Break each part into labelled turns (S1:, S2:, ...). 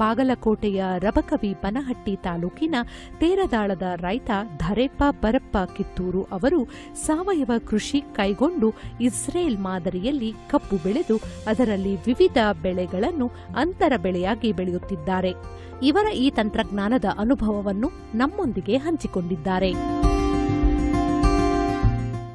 S1: ಬಾಗಲಕೋಟೆಯ ರಬಕವಿ ಬನಹಟ್ಟಿ ತಾಲೂಕಿನ ತೇರದಾಳದ ರೈತ ಧರೆಪ್ಪ ಬರಪ್ಪ ಕಿತ್ತೂರು ಅವರು ಸಾವಯವ ಕೃಷಿ ಕೈಗೊಂಡು ಇಸ್ರೇಲ್ ಮಾದರಿಯಲ್ಲಿ ಕಬ್ಬು ಬೆಳೆದು ಅದರಲ್ಲಿ ವಿವಿಧ ಬೆಳೆಗಳನ್ನು ಅಂತರ ಬೆಳೆಯಾಗಿ ಬೆಳೆಯುತ್ತಿದ್ದಾರೆ. ಇವರ ಈ ತಂತ್ರಜ್ಞಾನದ ಅನುಭವವನ್ನು ನಮ್ಮೊಂದಿಗೆ ಹಂಚಿಕೊಂಡಿದ್ದಾರೆ.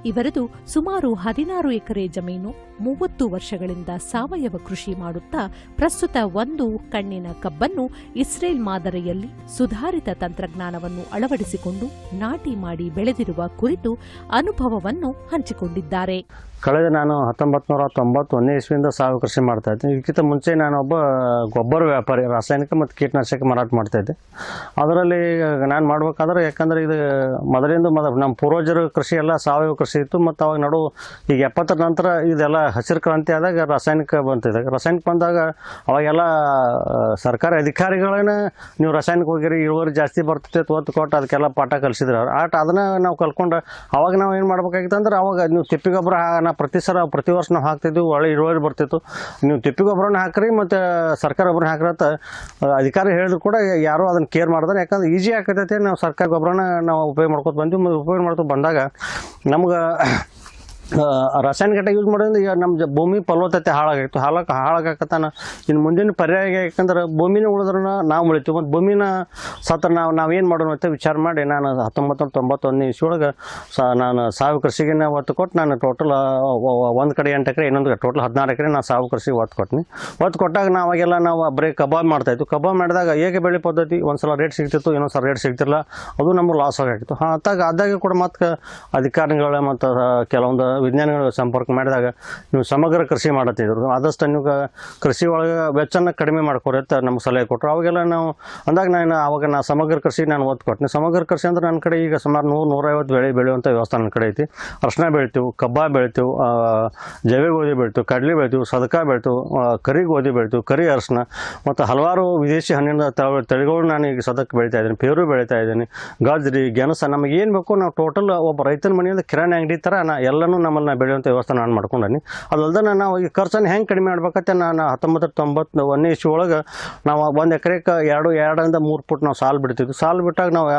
S1: ಇವರದು ಸುಮಾರು ಹದಿನಾರು ಎಕರೆ ಜಮೀನು ಮೂವತ್ತು ವರ್ಷಗಳಿಂದ ಸಾವಯವ ಕೃಷಿ ಮಾಡುತ್ತಾ ಪ್ರಸ್ತುತ ಒಂದು ಕಣ್ಣಿನ ಕಬ್ಬನ್ನು ಇಸ್ರೇಲ್ ಮಾದರಿಯಲ್ಲಿ ಸುಧಾರಿತ ತಂತ್ರಜ್ಞಾನವನ್ನು ಅಳವಡಿಸಿಕೊಂಡು ನಾಟಿ ಮಾಡಿ ಬೆಳೆದಿರುವ ಕುರಿತು ಅನುಭವವನ್ನು ಹಂಚಿಕೊಂಡಿದ್ದಾರೆ.
S2: ಕಳೆದ ನಾನು ಹತ್ತೊಂಬತ್ತು ನೂರ ತೊಂಬತ್ತೊಂದನೇ ಇಸ್ವಿಯಿಂದ ಸಾವಯವ ಕೃಷಿ ಮಾಡ್ತಾ ಇದ್ದೆ. ಇದಕ್ಕಿಂತ ಮುಂಚೆ ನಾನು ಒಬ್ಬ ಗೊಬ್ಬರ ವ್ಯಾಪಾರಿ, ರಾಸಾಯನಿಕ ಮತ್ತು ಕೀಟನಾಶಕ ಮಾರಾಟ ಮಾಡ್ತಾ ಇದ್ದೆ. ಅದರಲ್ಲಿ ನಾನು ಮಾಡಬೇಕಾದ್ರೆ ಯಾಕಂದರೆ ಇದು ಮೊದಲಿಂದ ಮೊದ ನಮ್ಮ ಪೂರ್ವಜರು ಕೃಷಿ ಎಲ್ಲ ಸಾವಯವ ಕೃಷಿ ಇತ್ತು ಮತ್ತು ಅವಾಗ ನಡು ಈಗ ಎಪ್ಪತ್ತರ ನಂತರ ಇದೆಲ್ಲ ಹಸಿರು ಕ್ರಾಂತಿ ಆದಾಗ ರಾಸಾಯನಿಕ ಬಂತಿದೆ. ರಾಸಾಯನಿಕ ಬಂದಾಗ ಅವಾಗೆಲ್ಲ ಸರ್ಕಾರಿ ಅಧಿಕಾರಿಗಳನ್ನ ನೀವು ರಾಸಾಯನಿಕ ಹೋಗಿರಿ ಇಳುವರಿ ಜಾಸ್ತಿ ಬರ್ತೈತೆ ಒತ್ತು ಕೊಟ್ಟು ಅದಕ್ಕೆಲ್ಲ ಪಾಠ ಕಲಿಸಿದ್ರು. ಅವ್ರು ಆಟ ಅದನ್ನು ನಾವು ಕಲ್ತ್ಕೊಂಡು ಅವಾಗ ನಾವು ಏನು ಮಾಡ್ಬೇಕಾಗಿತ್ತು ಅಂದ್ರೆ ಅವಾಗ ನೀವು ತಿಪ್ಪಿ ಗೊಬ್ಬರ ನಾ ಪ್ರತಿ ಸಲ ಪ್ರತಿ ವರ್ಷ ನಾವು ಹಾಕ್ತಿದ್ವಿ, ಒಳ್ಳೆ ಇಳುವರಿ ಬರ್ತಿತ್ತು. ನೀವು ತಿಪ್ಪಿ ಗೊಬ್ಬರನ ಹಾಕ್ರಿ ಮತ್ತು ಸರ್ಕಾರ ಗೊಬ್ಬರನ ಹಾಕ್ರಿ ಅಂತ ಅಧಿಕಾರಿ ಹೇಳಿದ್ರು ಕೂಡ ಯಾರೂ ಅದನ್ನು ಕೇರ್ ಮಾಡಿದ್ರೆ. ಯಾಕಂದ್ರೆ ಈಜಿ ಆಗ್ತೈತೆ ನಾವು ಸರ್ಕಾರ ಗೊಬ್ಬರನ ನಾವು ಉಪಯೋಗ ಮಾಡ್ಕೊತ ಬಂದ್ವಿ. ಮತ್ತು ಉಪಯೋಗ ಮಾಡ್ಕೊತ ಬಂದಾಗ ನಮ್ಗೆ ರಾಸಾಯನಿಕ ಘಟಕ ಯೂಸ್ ಮಾಡೋದ್ರಿಂದ ಈಗ ನಮ್ಮ ಭೂಮಿ ಫಲವತ್ತತೆ ಹಾಳಾಗಿತ್ತು ಹಾಳಾಗ ಹಾಳಾಗಕತ್ತಾನ. ಇನ್ನು ಮುಂದಿನ ಪರ್ಯಾಯ ಯಾಕಂದ್ರೆ ಭೂಮಿನ ಉಳಿದ್ರೂ ನಾವು ಉಳಿತೀವಿ. ಮತ್ತು ಭೂಮಿನ ಸತ್ರ ನಾವು ನಾವೇನು ಮಾಡೋಣ ಅಂತ ವಿಚಾರ ಮಾಡಿ ನಾನು ಹತ್ತೊಂಬತ್ತು ತೊಂಬತ್ತೊಂದನೇ ಇಸ್ವಿಯೊಳಗೆ ಸ ನಾನು ಸಾವು ಕೃಷಿಗೆ ಒತ್ತು ಕೊಟ್ಟು ನಾನು ಟೋಟಲ್ ಒಂದು ಕಡೆ ಎಂಟು ಎಕರೆ, ಇನ್ನೊಂದು ಟೋಟಲ್ ಹದಿನಾರು ಎಕರೆ ನಾನು ಸಾವು ಕೃಷಿಗೆ ಒತ್ತು ಕೊಟ್ಟಿನಿ ಒತ್ತು ಕೊಟ್ಟಾಗ ನಾವು ಆಗೆಲ್ಲ ನಾವು ಬರೀ ಕಬಾಬ್ ಮಾಡ್ತಾಯಿತ್ತು ಕಬಾಬ್ ಮಾಡಿದಾಗ ಹೇಗೆ ಬೆಳೆ ಪದ್ಧತಿ? ಒಂದು ಸಲ ರೇಟ್ ಸಿಗ್ತಿತ್ತು, ಇನ್ನೊಂದು ಸಲ ರೇಟ್ ಸಿಗ್ತಿರಲ್ಲ ಅದು ನಮ್ಗೆ ಲಾಸ್ ಆಗಿತ್ತು ಹಾಂ, ಅತ್ತಾಗ ಅದಾಗೆ ಕೂಡ ಮತ್ತು ಅಧಿಕಾರಿಗಳ ಮತ್ತು ಕೆಲವೊಂದು ವಿಜ್ಞಾನಿಗಳ ಸಂಪರ್ಕ ಮಾಡಿದಾಗ ನೀವು ಸಮಗ್ರ ಕೃಷಿ ಮಾಡತ್ತಿದ್ರು ಆದಷ್ಟು ನೀವು ಕೃಷಿ ಒಳಗೆ ವೆಚ್ಚನ ಕಡಿಮೆ ಅಂತ ನಮ್ಗೆ ಸಲಹೆ ಕೊಟ್ಟರು ಅವಾಗೆಲ್ಲ ನಾವು ಅಂದಾಗ ನಾನು ಅವಾಗ ನಾ ಸಮಗ್ರ ಕೃಷಿ ನಾನು ಕೊಟ್ಟಿನಿ ಸಮಗ್ರ ಕೃಷಿ ಅಂದ್ರೆ ನನ್ನ ಕಡೆ ಈಗ ಸುಮಾರು ನೂರು, ನೂರೈವತ್ತು ಬೆಳೆ ಬೆಳೆಯುವಂಥ ವ್ಯವಸ್ಥೆ ನನ್ನ ಕಡೆ ಐತಿ. ಅರ್ಶಿನ ಬೆಳಿತೀವಿ, ಕಬ್ಬ ಬೆಳಿತೀವಿ ಜವಿ ಗೋಧಿ ಬೆಳಿತೀವಿ, ಕಡಲೆ ಬೆಳಿತೀವಿ, ಸದಕ ಬೆಳಿತೀವಿ ಕರಿ ಗೋಧಿ ಬೆಳಿತೀವಿ, ಕರಿ ಅರ್ಶಿನ ಮತ್ತು ಹಲವಾರು ವಿದೇಶಿ ಹಣ್ಣಿನ ತಳಿಗಳು ನಾನು ಈಗ ಸದಕ್ಕೆ ಬೆಳಿತಾ ಇದ್ದೀನಿ, ಪೇರು ಬೆಳಿತಾ ಇದ್ದೀನಿ, ಗಜ್ರಿ, ಗೆಣಸ ನಮಗೆ ಏನು ಬೇಕು ನಾವು ಟೋಟಲ್ ಒಬ್ಬ ರೈತನ ಮನೆಯಿಂದ ಕಿರಾಣಿ ಅಂಗಡಿ ಥರ ನಾ ಎಲ್ಲನೂ ನಮ್ಮಲ್ಲಿ ನಾ ಬೆಳೆಯುವಂಥ ವ್ಯವಸ್ಥೆ ನಾನು ಮಾಡ್ಕೊಂಡೀನಿ. ಅದಲ್ಲದೆ ನಾವು ಈ ಖರ್ಚನ್ನು ಹೆಂಗೆ ಕಡಿಮೆ ಮಾಡ್ಬೇಕಂತ ನಾನು ಹತ್ತೊಂಬತ್ತು ತೊಂಬತ್ತು ಒಂದನೇ ಇಷ್ಟು ಒಳಗೆ ನಾವು ಒಂದು ಎಕರೆಗೆ ಎರಡು, ಎರಡರಿಂದ ಮೂರು ಫುಟ್ ನಾವು ಸಾಲು ಬಿಡ್ತಿದ್ವಿ. ಸಾಲು ಬಿಟ್ಟಾಗ ನಾವು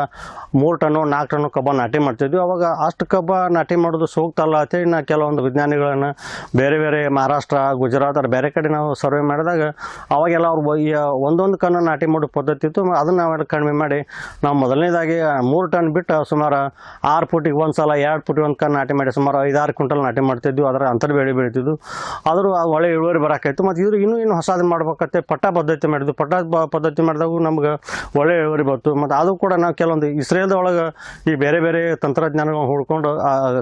S2: ಮೂರು ಟನ್ನು ನಾಲ್ಕು ಟನ್ನು ಕಬ್ಬ ನಾಟಿ ಮಾಡ್ತಿದ್ವಿ. ಅವಾಗ ಅಷ್ಟು ಕಬ್ಬ ನಾಟಿ ಮಾಡೋದು ಸೂಕ್ತ ಅಲ್ಲ ಅಂತೇಳಿ ನಾ ಕೆಲವೊಂದು ವಿಜ್ಞಾನಿಗಳನ್ನು ಬೇರೆ ಬೇರೆ ಮಹಾರಾಷ್ಟ್ರ, ಗುಜರಾತ್ ಅವ್ರು ಬೇರೆ ಕಡೆ ನಾವು ಸರ್ವೆ ಮಾಡಿದಾಗ ಅವಾಗೆಲ್ಲ ಅವ್ರು ಒಂದೊಂದು ಕಣ್ಣು ನಾಟಿ ಮಾಡೋ ಪದ್ಧತಿ ಇತ್ತು. ಅದನ್ನು ನಾವೆಲ್ಲ ಕಡಿಮೆ ಮಾಡಿ ನಾವು ಮೊದಲನೇದಾಗಿ ಮೂರು ಟನ್ ಬಿಟ್ಟು ಸುಮಾರು ಆರು ಫುಟಿಗೆ ಒಂದು ಸಲ ಎರಡು ಫುಟಿಗೆ ಒಂದು ಕಣ್ಣು ನಾಟಿ ಮಾಡಿ ಸುಮಾರು ಐದಾರು ಕ್ವಿಂಟಲ್ ನಾಟಿ ಮಾಡ್ತಿದ್ವಿ, ಅದರ ಅಂತರ್ ಬೆಳೆ ಬೆಳಿತಿದ್ವು. ಆದರೂ ಆ ಒಳ್ಳೆ ಇಳುವರಿ ಬರೋಕ್ಕಾಯ್ತು ಮತ್ತು ಇದ್ರ ಇನ್ನೂ ಇನ್ನೂ ಹೊಸದು ಮಾಡ್ಬೇಕತ್ತೆ. ಪಟ್ಟ ಪದ್ಧತಿ ಮಾಡಿದ್ವಿ. ಪಟ್ಟ ಪದ್ಧತಿ ಮಾಡಿದಾಗ ನಮ್ಗೆ ಒಳ್ಳೆ ಇಳುವರಿ ಬಂತು. ಮತ್ತು ಅದು ಕೂಡ ನಾವು ಕೆಲವೊಂದು ಇಸ್ರೇಲ್ದೊಳಗೆ ಈ ಬೇರೆ ಬೇರೆ ತಂತ್ರಜ್ಞಾನಗಳು ಹುಡ್ಕೊಂಡು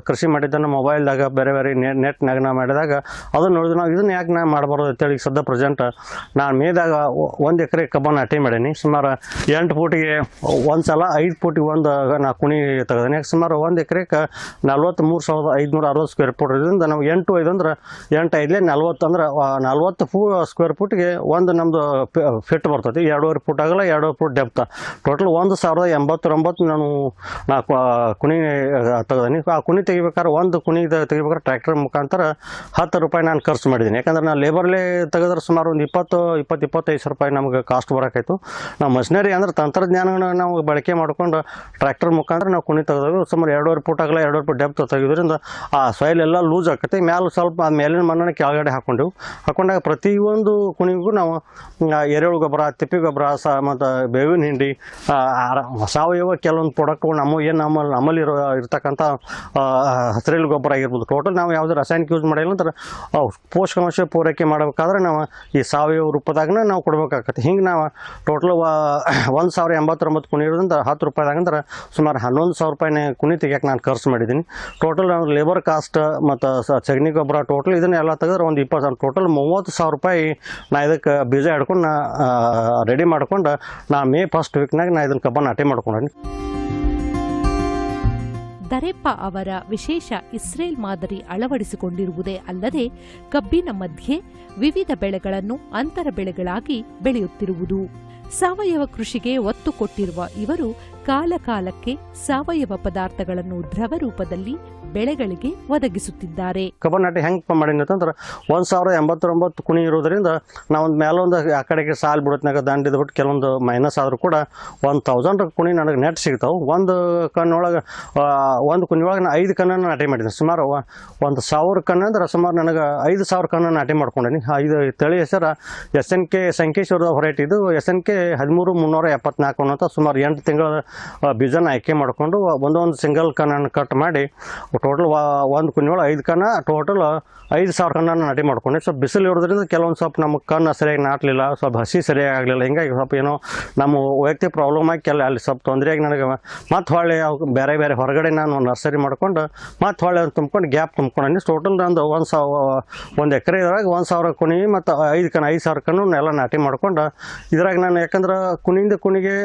S2: ಕೃಷಿ ಮಾಡಿದ್ದನ್ನು ಮೊಬೈಲ್ದಾಗ ಬೇರೆ ಬೇರೆ ನೆಟ್ ನೆಟ್ನಾಗ ನಾವು ಮಾಡಿದಾಗ ಅದನ್ನು ನೋಡಿದ್ರೆ ನಾವು ಇದನ್ನು ಯಾಕೆ ನಾನು ಮಾಡಬಾರ್ದು ಅಂತೇಳಿ ಸದ್ಯ ಪ್ರೆಸೆಂಟ್ ನಾನು ಮೇದಾಗ ಒಂದು ಎಕರೆ ಕಬ್ಬ ನಾಟಿ ಮಾಡೀನಿ. ಸುಮಾರು ಎಂಟು ಫೂಟಿಗೆ ಒಂದು ಸಲ ಐದು ಫೂಟಿಗೆ ಒಂದು ನಾ ಕುಣಿ ತೆಗೆದೀನಿ. ಯಾಕೆ ಸುಮಾರು ಒಂದು ಎಕರೆಗೆ ನಲ್ವತ್ತ್ಮೂರು ಸಾವಿರದ ಐದುನೂರ ಅರವತ್ತು ಸ್ಕ್ವೇರ್ ಫೂಟ್ ಇದರಿಂದ ನಾವು ಎಂಟು ಐದು ಅಂದ್ರೆ ಎಂಟು ಐದಲೇ ನಲ್ವತ್ತು ಅಂದ್ರೆ ನಲ್ವತ್ತು ಫೂ ಸ್ಕ್ವೇರ್ ಫುಟ್ಗೆ ಒಂದು ನಮ್ಮದು ಫಿಟ್ ಬರ್ತೈತಿ ಎರಡೂವರೆ ಫುಟ್ ಆಗಲ್ಲ, ಎರಡೂವರೆ ಫುಟ್ ಡೆಪ್ತ ಟೋಟಲ್ ಒಂದು ಸಾವಿರದ ಎಂಬತ್ತೊಂಬತ್ತು ನಾನು ನಾ ಕುಣಿ ತೆಗ್ದೀನಿ ಆ ಕುಣಿ ತೆಗಿಬೇಕಾದ್ರೆ ಒಂದು ಕುಣಿ ತೆಗಿಬೇಕಾದ್ರೆ ಟ್ರ್ಯಾಕ್ಟರ್ ಮುಖಾಂತರ ಹತ್ತು ರೂಪಾಯಿ ನಾನು ಖರ್ಚು ಮಾಡಿದ್ದೀನಿ. ಯಾಕಂದ್ರೆ ನಾನು ಲೇಬರ್ಲೇ ತೆಗೆದ್ರೆ ಸುಮಾರು ಒಂದು ಇಪ್ಪತ್ತು ಇಪ್ಪತ್ತು, ಇಪ್ಪತ್ತೈದು ಸಾವಿರ ರೂಪಾಯಿ ನಮಗೆ ಕಾಸ್ಟ್ ಬರೋಕ್ಕಾಯ್ತು. ನಾವು ಮಷಿನರಿ ಅಂದ್ರೆ ತಂತ್ರಜ್ಞಾನಗಳನ್ನ ನಾವು ಬಳಕೆ ಮಾಡ್ಕೊಂಡು ಟ್ರ್ಯಾಕ್ಟರ್ ಮುಖಾಂತರ ನಾವು ಕುಣಿ ತೆಗೆದಾಗ ಸುಮಾರು ಎರಡೂವರೆ ಫುಟ್ ಆಗಲ್ಲ, ಎರಡೂವರೆ ಫುಟ್ ಡೆಪ್ತ್ ತೆಗೆದ್ರಿಂದ ಆ ಸಾಯಿಲ್ ಎಲ್ಲ ಲೂಸ್ ಆಕತಿ, ಮ್ಯಾಲೆ ಸ್ವಲ್ಪ ಅದು ಮೇಲಿನ ಮಣ್ಣನ್ನು ಕೆಳಗಡೆ ಹಾಕ್ಕೊಂಡೆವು ಹಾಕೊಂಡಾಗ ಪ್ರತಿಯೊಂದು ಕುಣಿಗೂ ನಾವು ಎರೆಹುಳು ಗೊಬ್ಬರ, ತಿಪ್ಪಿ ಗೊಬ್ಬರ, ಸ, ಮತ್ತು ಬೇವಿನ ಹಿಂಡಿ ಸಾವಯವ ಕೆಲವೊಂದು ಪ್ರಾಡಕ್ಟ್ಗಳು ನಮ್ಮ, ಏನು ನಮ್ಮಲ್ಲಿ ನಮ್ಮಲ್ಲಿ ಇರೋ, ಇರ್ತಕ್ಕಂಥ ಹಸಿರೆಲು ಗೊಬ್ಬರ ಆಗಿರ್ಬೋದು. ಟೋಟಲ್ ನಾವು ಯಾವುದೇ ರಾಸಾಯನಿಕ ಯೂಸ್ ಮಾಡಿಲ್ಲ ಅಂದ್ರೆ ಪೋಷಕಾಂಶ ಪೂರೈಕೆ ಮಾಡಬೇಕಾದ್ರೆ ನಾವು ಈ ಸಾವಯವ ರೂಪದಾಗನ ನಾವು ಕೊಡಬೇಕಾಗತ್ತೆ ಹಿಂಗೆ ನಾವು ಟೋಟಲ್ ಒಂದು ಸಾವಿರ ಎಂಬತ್ತೊಂಬತ್ತು ಕುಣಿ ಇರೋದ್ರಿಂದ ಹತ್ತು ರೂಪಾಯಿದಾಗಂದ್ರೆ ಸುಮಾರು ಹನ್ನೊಂದು ಸಾವಿರ ರೂಪಾಯಿನೇ ಕುಣಿ ತೆಗಿಯೋಕೆ ನಾನು ಖರ್ಚು ಮಾಡಿದ್ದೀನಿ. ಟೋಟಲ್ ನಾವು ಲೇಬರ್ ಕಾಸ್ಟ್ ಮತ್ತು ಸ ಸಗಣಿ ಗೊಬ್ಬರ ಟೋಟಲ್ ಇದನ್ನೆಲ್ಲ ತೆಗೆದ್ರೆ ಒಂದು ಇಪ್ಪತ್ತು ಟೋಟಲ್ ಮೂವತ್ತು ಸಾವಿರ ರೂಪಾಯಿ ನಾ ಇದಕ್ಕೆ ಬೀಜ ಹಿಡ್ಕೊಂಡು ರೆಡಿ ಮಾಡ್ಕೊಂಡು ನಾ ಮೇ ಫಸ್ಟ್ ವೀಕ್ನಾಗ ನಾ ಇದನ್ನು ಕಬ್ಬ ನಾಟಿ ಮಾಡ್ಕೊಂಡಿ
S1: ದರೆಪ್ಪ ಅವರ ವಿಶೇಷ ಇಸ್ರೇಲ್ ಮಾದರಿ ಅಳವಡಿಸಿಕೊಂಡಿರುವುದೇ ಅಲ್ಲದೆ ಕಬ್ಬಿನ ಮಧ್ಯೆ ವಿವಿಧ ಬೆಳೆಗಳನ್ನು ಅಂತರ ಬೆಳೆಗಳಾಗಿ ಬೆಳೆಯುತ್ತಿರುವುದು. ಸಾವಯವ ಕೃಷಿಗೆ ಒತ್ತು ಕೊಟ್ಟಿರುವ ಇವರು ಕಾಲಕಾಲಕ್ಕೆ ಸಾವಯವ ಪದಾರ್ಥಗಳನ್ನು ದ್ರವ ರೂಪದಲ್ಲಿ ಬೆಳೆಗಳಿಗೆ ಒದಗಿಸುತ್ತಿದ್ದಾರೆ.
S2: ಕಬ್ಬು ನಾಟಿ ಹೆಂಗೆ ಮಾಡೀನಿ ಅಂತಂದ್ರೆ ಒಂದು ಸಾವಿರದ ಎಂಬತ್ತೊಂಬತ್ತು ಕುಣಿ ಇರೋದ್ರಿಂದ ನಾವೊಂದು ಮೇಲೊಂದು ಆ ಕಡೆಗೆ ಸಾಲು ಬಿಡೋತ್ನಾಗ ದಂಡಿದ್ ಬಿಟ್ಟು ಕೆಲವೊಂದು ಮೈನಸ್ ಆದರೂ ಕೂಡ ಒಂದು ತೌಸಂಡ್ ಕುಣಿ ನನಗೆ ನೆಟ್ ಸಿಗ್ತಾವೆ. ಒಂದು ಕಣ್ಣೊಳಗೆ ಒಂದು ಕುಣಿ ಒಳಗೆ ಐದು ಕಣ್ಣನ್ನು ನಾಟಿ ಮಾಡಿದ್ದೀನಿ ಸುಮಾರು ಒಂದು ಸಾವಿರ ಕಣ್ಣು ಅಂದ್ರೆ ಸುಮಾರು ನನಗೆ ಐದು ಸಾವಿರ ಕಣ್ಣು ನಾಟಿ ಮಾಡ್ಕೊಂಡೀನಿ. ಐದು ತಳಿ ಹೆಸರು ಎಸ್ ಎನ್ ಕೆ ಸಂಕೇಶ್ವರದ ಹೊರೈಟಿ. ಇದು ಎಸ್ ಎನ್ ಕೆ ಹದಿಮೂರು ಮುನ್ನೂರ ಎಪ್ಪತ್ನಾಲ್ಕು ಅನ್ನೋ ಸುಮಾರು ಎಂಟು ತಿಂಗಳ ಬೀಜನ ಆಯ್ಕೆ ಮಾಡಿಕೊಂಡು ಒಂದೊಂದು ಸಿಂಗಲ್ ಕಣ್ಣನ್ನು ಕಟ್ ಮಾಡಿ ಟೋಟಲ್ ಒಂದು ಕುಣಿಯೊಳಗೆ ಐದು ಕನ್ನ ಟೋಟಲ್ ಐದು ಸಾವಿರ ಕನ್ನ ನಾಟಿ ಮಾಡ್ಕೊಂಡೆ. ಸ್ವಲ್ಪ ಬಿಸಿಲು ಇರೋದ್ರಿಂದ ಕೆಲವೊಂದು ಸ್ವಲ್ಪ ನಮ್ಮ ಕಣ್ಣು ಸರಿಯಾಗಿ ನಾಟಲಿಲ್ಲ, ಸ್ವಲ್ಪ ಹಸಿ ಸರಿಯಾಗಿ ಆಗಲಿಲ್ಲ. ಹಿಂಗಾಗಿ ಸ್ವಲ್ಪ ಏನೋ ನಮ್ಮ ವೈಯಕ್ತಿಕ ಪ್ರಾಬ್ಲಮ್ ಆಗಿ ಕೆಲ ಅಲ್ಲಿ ಸ್ವಲ್ಪ ತೊಂದರೆಯಾಗಿ ನನಗೆ ಮತ್ತು ಹೊಳ್ಳಿ ಬೇರೆ ಬೇರೆ ಹೊರಗಡೆ ನಾನು ನರ್ಸರಿ ಮಾಡ್ಕೊಂಡು ಮತ್ತು ಹೊಳ್ಳಿ ಅದನ್ನ ತುಂಬ್ಕೊಂಡು ಗ್ಯಾಪ್ ತುಂಬ್ಕೊಂಡು ಟೋಟಲ್ ನಂದು ಒಂದು ಸಾವಿರ ಒಂದು ಎಕರೆ ಇದ್ರಾಗ ಒಂದು ಸಾವಿರ ಕುಣಿ ಮತ್ತು ಐದು ಕಣ ಐದು ಸಾವಿರ ಕಣ್ಣು ಎಲ್ಲ ನಾಟಿ ಮಾಡ್ಕೊಂಡು. ಇದ್ರಾಗ ನಾನು ಯಾಕಂದ್ರೆ ಕುಣಿಯಿಂದ ಕುಣಿಗೆ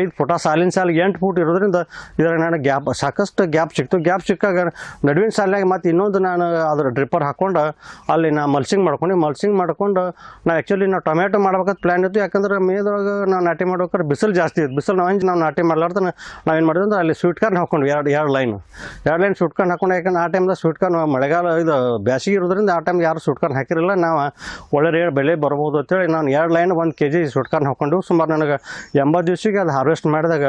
S2: ಐದು ಫುಟ ಸಾಲಿನ ಸಾಲಿಗೆ ಎಂಟು ಫೂಟ್ ಇರೋದ್ರಿಂದ ಇದ್ರಾಗ ನಾನು ಗ್ಯಾಪ್ ಸಾಕಷ್ಟು ಗ್ಯಾಪ್ ಸಿಕ್ತು. ಗ್ಯಾಪ್ ಸಿಕ್ಕಾಗ ನಡುವಿನ ಸಾಲಿನಾಗ ಮತ್ತು ಇನ್ನೊಂದು ನಾನು ಅದ್ರ ಡ್ರಿಪ್ಪರ್ ಹಾಕ್ಕೊಂಡು ಅಲ್ಲಿ ನಾ ಮಲ್ಸಿಂಗ್ ಮಾಡ್ಕೊಂಡು. ಮಲ್ಸಿಂಗ್ ಮಾಡ್ಕೊಂಡು ನಾವು ಆ್ಯಕ್ಚುಲಿ ನಾವು ಟೊಮ್ಯಾಟೊ ಮಾಡ್ಬೇಕಂತ ಪ್ಲ್ಯಾನ್ ಇತ್ತು. ಯಾಕಂದ್ರೆ ಮೇದೊಳಗೆ ನಾವು ನಾಟಿ ಮಾಡ್ಬೇಕಾದ್ರೆ ಬಿಸಿಲು ಜಾಸ್ತಿ ಇತ್ತು. ಬಿಸಿಲು ನಾವು ನಾವು ನಾಟಿ ಮಾಡ್ಲಾರ್ದು ನಾವೇನು ಮಾಡಿದ್ವಿ ಅಂದ್ರೆ ಅಲ್ಲಿ ಸ್ವೀಟ್ ಕಾರ್ನ್ ಹಾಕ್ಕೊಂಡು ಎರಡು ಎರಡು ಲೈನ್ ಎರಡು ಲೈನ್ ಸ್ವೀಟ್ ಕಾರ್ನ್ ಹಾಕೊಂಡು. ಯಾಕಂದ್ರೆ ಆ ಟೈಮ್ದಾಗ ಸ್ವೀಟ್ ಕಾರ್ನ್ ಮಳೆಗಾಲ ಇದು ಬೇಸಿಗೆ ಇರೋದ್ರಿಂದ ಆ ಟೈಮ್ ಯಾರು ಸ್ವೀಟ್ ಕಾರ್ನ್ ಹಾಕಿರಲಿಲ್ಲ. ನಾವು ಒಳ್ಳೆ ರೇಟ್ ಬೆಲೆ ಬರ್ಬೋದು ಅಂತೇಳಿ ನಾನು ಎರಡು ಲೈನ್ ಒಂದು ಕೆ ಜಿ ಸ್ವೀಟ್ ಕಾರ್ನ್ ಹಾಕ್ಕೊಂಡು ಸುಮಾರು ನನಗೆ ಎಂಬತ್ತು ದಿವ್ಸಕ್ಕೆ ಅದು ಹಾರ್ವೆಸ್ಟ್ ಮಾಡಿದಾಗ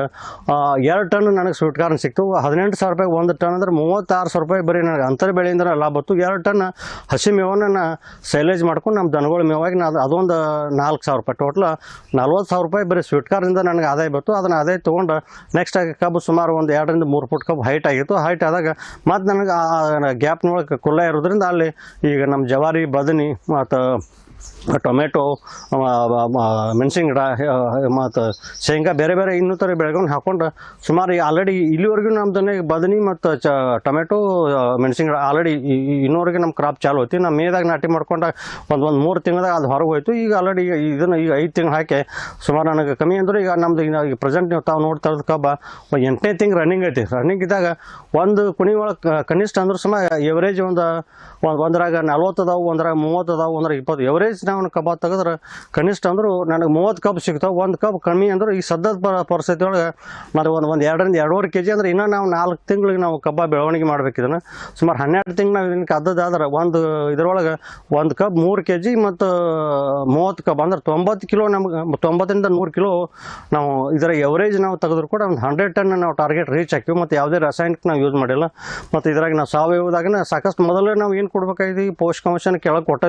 S2: ಎರಡು ಟನ್ ನನಗೆ ಸ್ವೀಟ್ ಕಾರ್ನ್ ಸಿಕ್ತು. ಹದಿನೆಂಟು ಸಾವಿರ ರೂಪಾಯಿ ಒಂದು ಟನ್ ಅಂದ್ರೆ ಮೂವತ್ತಾರು ಸಾವಿರ ರೂಪಾಯಿ ಬರೀ ನನಗೆ ಅಂತರ ಬೆಳೆಯಿಂದ ಲಾಭ ಬಂತು ಎರಡು ಟನ್ ಹಸಿ ಮೇವನ್ನು ಸೈಲೇಜ್ ಮಾಡ್ಕೊಂಡು ನಮ್ಮ ದನಗಳ ಮೇವಾಗಿ ನಾ ಅದೊಂದು ನಾಲ್ಕು ಸಾವಿರ ರೂಪಾಯಿ ಟೋಟಲ್ ನಲ್ವತ್ತು ಸಾವಿರ ರೂಪಾಯಿ ಬರೀ ಸ್ವೀಟ್ ಕಾರ್ನಿಂದ ನನಗೆ ಆದಾಯ ಬಂತು. ಅದನ್ನು ಆದಾಯ ತೊಗೊಂಡು ನೆಕ್ಸ್ಟ್ ಆಗಿ ಕಬ್ಬು ಸುಮಾರು ಒಂದು ಎರಡರಿಂದ ಮೂರು ಫುಟ್ ಕಬ್ಬು ಹೈಟ್ ಆಗಿತ್ತು. ಹೈಟ್ ಆದಾಗ ಮತ್ತು ನನಗೆ ಆ ಗ್ಯಾಪ್ನೊಳಗೆ ಕುಲ್ಲ ಇರೋದ್ರಿಂದ ಅಲ್ಲಿ ಈಗ ನಮ್ಮ ಜವಾರಿ, ಬದನಿ ಮತ್ತು ಟೊಮೆಟೊ ಮೆಣಸಿನ ಗಿಡ ಮತ್ತು ಶೇಂಗಾ ಬೇರೆ ಬೇರೆ ಇನ್ನಿತರ ಬೆಳೆಗಳನ್ನ ಹಾಕೊಂಡು ಸುಮಾರು ಆಲ್ರೆಡಿ ಇಲ್ಲಿವರೆಗೂ ನಮ್ದನ್ನೇ ಬದನಿ ಮತ್ತು ಚ, ಟೊಮೆಟೊ ಮೆಣಸಿನ ಗಿಡ ಆಲ್ರೆಡಿ ಇನ್ನೂವರೆಗೆ ನಮ್ಮ ಕ್ರಾಪ್ ಚಾಲು ಹೋಯ್ತು. ನಮ್ಮ ಮೇದಾಗ ನಾಟಿ ಮಾಡ್ಕೊಂಡಾಗ ಒಂದು ಒಂದು ಮೂರು ತಿಂಗಳಾಗ ಅದು ಹೊರಗೆ ಹೋಯ್ತು. ಈಗ ಆಲ್ರೆಡಿ ಈಗ ಇದನ್ನು ಈಗ ಐದು ತಿಂಗಳು ಹಾಕಿ ಸುಮಾರು ನನಗೆ ಕಮ್ಮಿ ಅಂದ್ರೆ ಈಗ ನಮ್ಮದು ಈಗ ಪ್ರೆಸೆಂಟ್ ನೀವು ತಾವು ನೋಡ್ತಾ ಇರೋದು ಕಬ್ಬ ಎಂಟನೇ ತಿಂಗಳು ರನ್ನಿಂಗ್ ಐತಿ. ರನ್ನಿಂಗ್ ಇದ್ದಾಗ ಒಂದು ಕುಣಿ ಒಳಗೆ ಕನಿಷ್ಠ ಅಂದ್ರೆ ಸುಮಾರು ಎವರೇಜ್ ಒಂದು ಒಂದು, ಒಂದರಾಗ ನಲ್ವತ್ತು ಅದಾವು, ಒಂದರಾಗ ಮೂವತ್ತು ಅದಾವು, ಒಂದರಾಗ ಇಪ್ಪತ್ತು. ಎವರೇಜ್ ನಾವು ಕಬ್ಬ ತೆಗೆದ್ರೆ ಕನಿಷ್ಠ ಅಂದ್ರೆ ನನಗೆ ಮೂವತ್ತು ಕಪ್ ಸಿಗ್ತಾವೆ, ಒಂದು ಕಪ್ ಕಮ್ಮಿ ಅಂದ್ರೆ ಈ ಸದ್ಯದ ಪರಿಸ್ಥಿತಿ ಒಳಗೆ ಮತ್ತು ಒಂದು ಒಂದು ಎರಡರಿಂದ ಎರಡೂವರೆ ಕೆ ಜಿ ಅಂದ್ರೆ ಇನ್ನೂ ನಾವು ನಾಲ್ಕು ತಿಂಗಳಿಗೆ ನಾವು ಕಬ್ಬ ಬೆಳವಣಿಗೆ ಮಾಡ್ಬೇಕು ಇದನ್ನು. ಸುಮಾರು ಹನ್ನೆರಡು ತಿಂಗಳು ನಾವು ಕದ್ದದಾದ್ರೆ ಒಂದು ಇದರೊಳಗೆ ಒಂದು ಕಬ್ ಮೂರು ಕೆ ಜಿ ಮತ್ತು ಮೂವತ್ತು ಕಬ್ ಅಂದ್ರೆ ತೊಂಬತ್ತು ಕಿಲೋ ನಮ್ಗೆ ತೊಂಬತ್ತರಿಂದ ನೂರು ಕಿಲೋ ನಾವು ಇದರ ಎವರೇಜ್ ನಾವು ತೆಗೆದ್ರು ಕೂಡ ಒಂದು ಹಂಡ್ರೆಡ್ ಟನ್ ನಾವು ಟಾರ್ಗೆಟ್ ರೀಚ್ ಹಾಕಿವಿ ಮತ್ತು ಯಾವುದೇ ರಾಸಾಯನಿಕ ನಾವು ಯೂಸ್ ಮಾಡಿಲ್ಲ. ಮತ್ತು ಇದ್ರಾಗ ನಾವು ಸಾವಯವದಾಗನ ಸಾಕಷ್ಟು ಮೊದಲೇ ನಾವು ಏನು ಕೊಡ್ಬೇಕಾಗಿದೆ ಪೋಷಕಾಂಶನ ಕೆಳಗೆ ಕೊಟ್ಟ